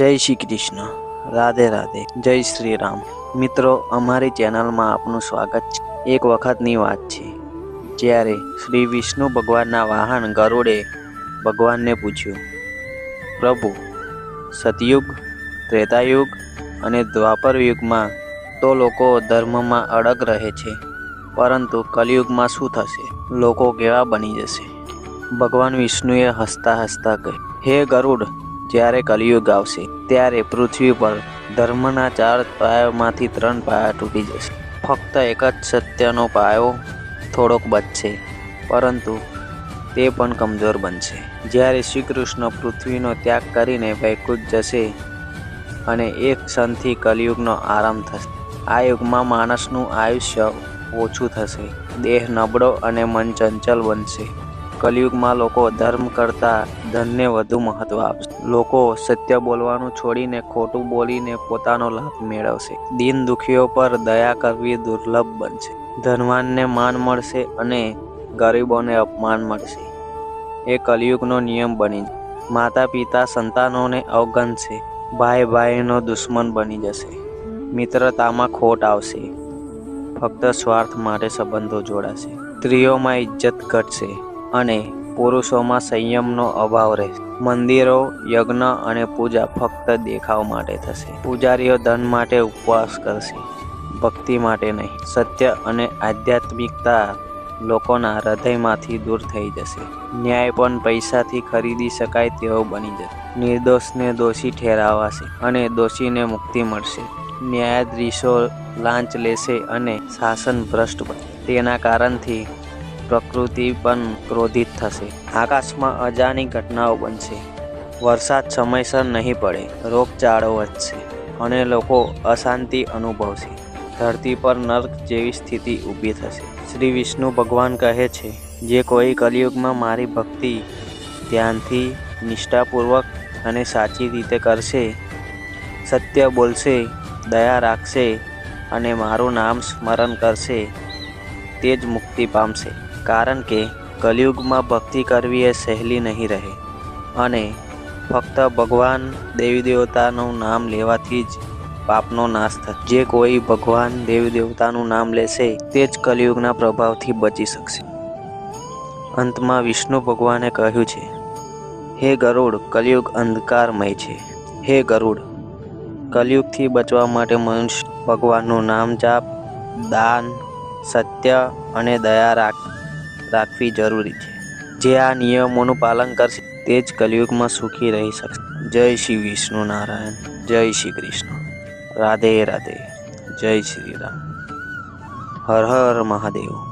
જય શ્રી કૃષ્ણ. રાધે રાધે. જય શ્રી રામ. મિત્રો, અમારી ચેનલમાં આપનું સ્વાગત છે. એક વખતની વાત છે. જ્યારે શ્રી વિષ્ણુ ભગવાનના વાહન ગરુડે ભગવાનને પૂછ્યું, પ્રભુ, સતયુગ, ત્રેતાયુગ અને દ્વાપર યુગમાં તો લોકો ધર્મમાં અડગ રહે છે, પરંતુ કલયુગમાં શું થશે? લોકો કેવા બની જશે? ભગવાન વિષ્ણુએ હસતા હસતા કહ્યું, હે ગરુડ જ્યારે કલિયુગ આવશે, ત્યારે પૃથ્વી પર ધર્મના ચાર પાયામાંથી ત્રણ પાયા તૂટી જશે. ફક્ત એક જ સત્યનો પાયો થોડોક બચશે, પરંતુ તે પણ કમજોર બનશે. જ્યારે શ્રી કૃષ્ણ પૃથ્વીનો ત્યાગ કરીને વૈકુંઠ જશે અને એક ક્ષણથી કલિયુગનો આરંભ થશે. આ યુગમાં માણસનું આયુષ્ય ઓછું થશે, દેહ નબળો અને મન ચંચલ બનશે. કલિયુગમાં લોકો ધર્મ કરતાં ધનને વધુ મહત્વ આપશે. લોકો સત્ય બોલવાનું છોડીને ખોટું બોલીને પોતાનો લાભ મેળવશે. દિન દુખીઓ પર દયા કરવી દુર્લભ બનશે. ધનવાનને માન મળશે અને ગરીબોને અપમાન મળશે. એ કલિયુગનો નિયમ બની માતા, પિતા, સંતાનોને અવગણશે. ભાઈ, ભાઈનો દુશ્મન બની જશે. મિત્રતામાં ખોટ આવશે. ફક્ત સ્વાર્થ માટે સંબંધો જોડાશે. સ્ત્રીઓમાં ઇજ્જત ઘટશે. અને પુરુષોમાં સંયમનો અભાવ રહેશે મંદિરો, યજ્ઞ અને પૂજા ફક્ત દેખાવ માટે થશે. પૂજારીઓ ધન માટે ઉપવાસ કરશે, ભક્તિ માટે નહીં. સત્ય અને આધ્યાત્મિકતા લોકોના હૃદયમાંથી દૂર થઈ જશે. ન્યાય પણ પૈસાથી ખરીદી શકાય તેવો બની જશે. નિર્દોષને દોષી ઠેરાવાશે અને દોષીને મુક્તિ મળશે. ન્યાયાધીશો લાંચ લેશે અને શાસન ભ્રષ્ટ બનશે તેના કારણથી પ્રકૃતિ પણ ક્રોધિત થશે. આકાશમાં અજાણી ઘટનાઓ બનશે. વરસાદ સમયસર નહીં પડે, રોગચાળો વધશે અને લોકો અશાંતિ અનુભવશે. ધરતી પર નર્ક જેવી સ્થિતિ ઊભી થશે. શ્રી વિષ્ણુ ભગવાન કહે છે, જે કોઈ કલિયુગમાં મારી ભક્તિ ધ્યાનથી, નિષ્ઠાપૂર્વક અને સાચી રીતે કરશે, સત્ય બોલશે, દયા રાખશે અને મારું નામ સ્મરણ કરશે, તે જ મુક્તિ પામશે. કારણ કે કલિયુગમાં ભક્તિ કરવી એ સહેલી નહીં રહે. અને ફક્ત ભગવાન દેવી દેવતાનું નામ લેવાથી જ પાપનો નાશ થશે જે કોઈ ભગવાન દેવી દેવતાનું નામ લેશે, તે જ કલિયુગના પ્રભાવથી બચી શકશે. અંતમાં વિષ્ણુ ભગવાને કહ્યું છે, હે ગરુડ, કલિયુગ અંધકારમય છે. હે ગરુડ, કલિયુગથી બચવા માટે મનુષ્ય ભગવાનનું નામ જાપ, દાન, સત્ય અને દયા રાખ. રાખવી જરૂરી છે. જે આ નિયમોનું પાલન કરશે, તે જ કલિયુગમાં સુખી રહી શકશે. જય શ્રી વિષ્ણુ નારાયણ. જય શ્રી કૃષ્ણ. રાધે રાધે. જય શ્રી રામ. હર હર મહાદેવ.